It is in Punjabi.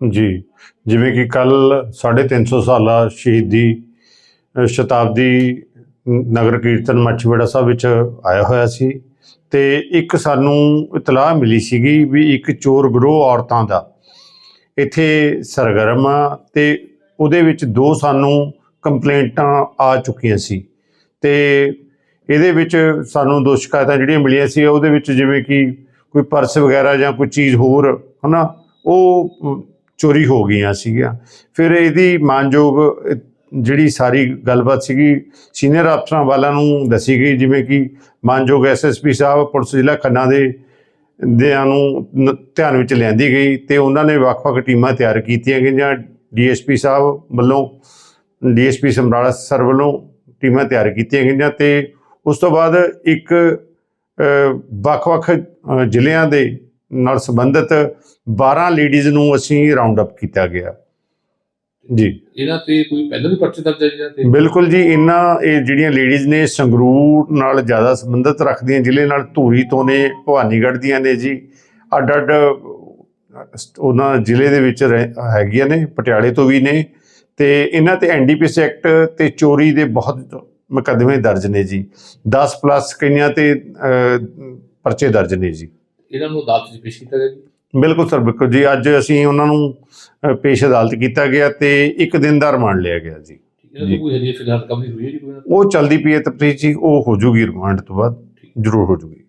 ਜੀ, ਜਿਵੇਂ ਕਿ ਕੱਲ 350 ਸਾਲਾ ਸ਼ਹੀਦੀ ਸ਼ਤਾਬਦੀ ਨਗਰ ਕੀਰਤਨ ਮੱਛੀਵਾੜਾ ਸਾਹਿਬ ਵਿੱਚ ਆਇਆ ਹੋਇਆ ਸੀ ਤੇ ਇੱਕ ਸਾਨੂੰ ਇਤਲਾਹ ਮਿਲੀ ਸੀਗੀ ਵੀ ਇੱਕ ਚੋਰ ਗਰੋਹ ਔਰਤਾਂ ਦਾ ਇੱਥੇ ਸਰਗਰਮ ਆ ਤੇ ਉਹਦੇ ਵਿੱਚ ਦੋ ਸਾਨੂੰ ਕੰਪਲੇਂਟਾਂ ਆ ਚੁੱਕੀਆਂ ਸੀ ਤੇ ਇਹਦੇ ਵਿੱਚ ਸਾਨੂੰ ਦੋ ਸ਼ਿਕਾਇਤਾਂ ਜਿਹੜੀਆਂ ਮਿਲੀਆਂ ਸੀ, ਉਹਦੇ ਵਿੱਚ ਜਿਵੇਂ ਕਿ ਕੋਈ ਪਰਸ ਵਗੈਰਾ ਜਾਂ ਕੋਈ ਚੀਜ਼ ਹੋਰ ਹਨਾ, ਉਹ ਚੋਰੀ ਹੋ ਗਈਆਂ ਸੀਗੀਆਂ। ਫਿਰ ਇਹਦੀ ਮਾਨਯੋਗ ਜਿਹੜੀ ਸਾਰੀ ਗੱਲਬਾਤ ਸੀਗੀ, ਸੀਨੀਅਰ ਅਫਸਰਾਂ ਵਾਲਿਆਂ ਨੂੰ ਦੱਸੀ ਗਈ, ਜਿਵੇਂ ਕਿ ਮਾਨਯੋਗ ਐਸਐਸਪੀ ਸਾਹਿਬ, ਪੁਲਿਸ ਜ਼ਿਲ੍ਹਾ ਖੰਨਾ ਦੇ, ਦਿਆਂ ਨੂੰ ਨ- ਧਿਆਨ ਵਿੱਚ ਲਿਆਂਦੀ ਗਈ ਤੇ ਉਹਨਾਂ ਨੇ ਵੱਖ-ਵੱਖ ਟੀਮਾਂ ਤਿਆਰ ਕੀਤੀਆਂ ਗਈਆਂ। ਡੀਐਸਪੀ ਸਾਹਿਬ ਵੱਲੋਂ ਡੀਐਸਪੀ ਸਮਰਾਲਾ ਸਰ ਵੱਲੋਂ ਟੀਮਾਂ ਤਿਆਰ ਕੀਤੀਆਂ ਗਈਆਂ ਤੇ ਉਸ ਤੋਂ ਬਾਅਦ ਇੱਕ ਵੱਖ-ਵੱਖ ਜ਼ਿਲ੍ਹਿਆਂ ਦੇ ਨਾਲ ਸੰਬੰਧਿਤ 12 ਲੇਡੀਜ਼ ਨੂੰ ਅਸੀਂ ਰਾਉਂਡ ਅਪ ਕੀਤਾ ਗਿਆ। ਜੀ। ਇਹਨਾਂ ਤੇ ਕੋਈ ਪਹਿਲਾਂ ਵੀ ਪਰਚੇ ਦਰਜ ਹੈ ਜੀ ਇਹਨਾਂ ਤੇ? ਬਿਲਕੁਲ ਜੀ ਇਹਨਾਂ ਇਹ ਜਿਹੜੀਆਂ ਲੇਡੀਜ਼ ਨੇ ਸੰਗਰੂਰ ਨਾਲ ਜ਼ਿਆਦਾ ਸੰਬੰਧਿਤ ਰੱਖਦੀਆਂ ਜ਼ਿਲ੍ਹੇ ਨਾਲ ਧੂਰੀ ਤੋਂ ਨੇ ਭਵਾਨੀਗੜ੍ਹ ਦੀਆਂ ਨੇ ਜੀ। ਅੱਡ ਅੱਡ ਉਹਨਾਂ ਜ਼ਿਲ੍ਹੇ ਦੇ ਵਿੱਚ ਹੈਗੀਆਂ ਨੇ ਪਟਿਆਲੇ ਤੋਂ ਵੀ ਨੇ। ਤੇ ਇਹਨਾਂ ਤੇ ਐਨਡੀਪੀਐਸ ਐਕਟ ਤੇ ਚੋਰੀ ਦੇ ਬਹੁਤ ਮੁਕੱਦਮੇ ਦਰਜ ਨੇ ਜੀ। 10 ਪਲੱਸ ਕਈਆਂ ਤੇ ਪਰਚੇ ਦਰਜ ਨੇ ਜੀ। ਇਹਨਾਂ ਨੂੰ ਅਦਾਲਤ 'ਚ ਪੇਸ਼ ਕੀਤਾ ਗਿਆ ਜੀ? ਬਿਲਕੁਲ ਸਰ ਬਿਲਕੁਲ ਜੀ। ਅੱਜ ਅਸੀਂ ਉਹਨਾਂ ਨੂੰ ਪੇਸ਼ ਅਦਾਲਤ ਕੀਤਾ ਗਿਆ ਤੇ ਇੱਕ ਦਿਨ ਦਾ ਰਿਮਾਂਡ ਲਿਆ ਗਿਆ ਜੀ। ਇਹਨਾਂ ਜੀ। ਤੋਂ ਕੋਈ ਹਜੇ ਫਿਲਹਾਲ ਰਿਕਵਰੀ ਹੋਈ ਹੈ ਜੀ ਕੋਈ? ਇਹਨਾਂ ਤੋਂ? ਉਹ ਚਲਦੀ ਪਈ ਹੈ ਤਫਤੀਸ਼ ਜੀ ਉਹ ਹੋ ਜੂਗੀ ਰਿਮਾਂਡ ਤੋਂ ਬਾਅਦ। ਜ਼ਰੂਰ ਹੋ ਜੂਗੀ।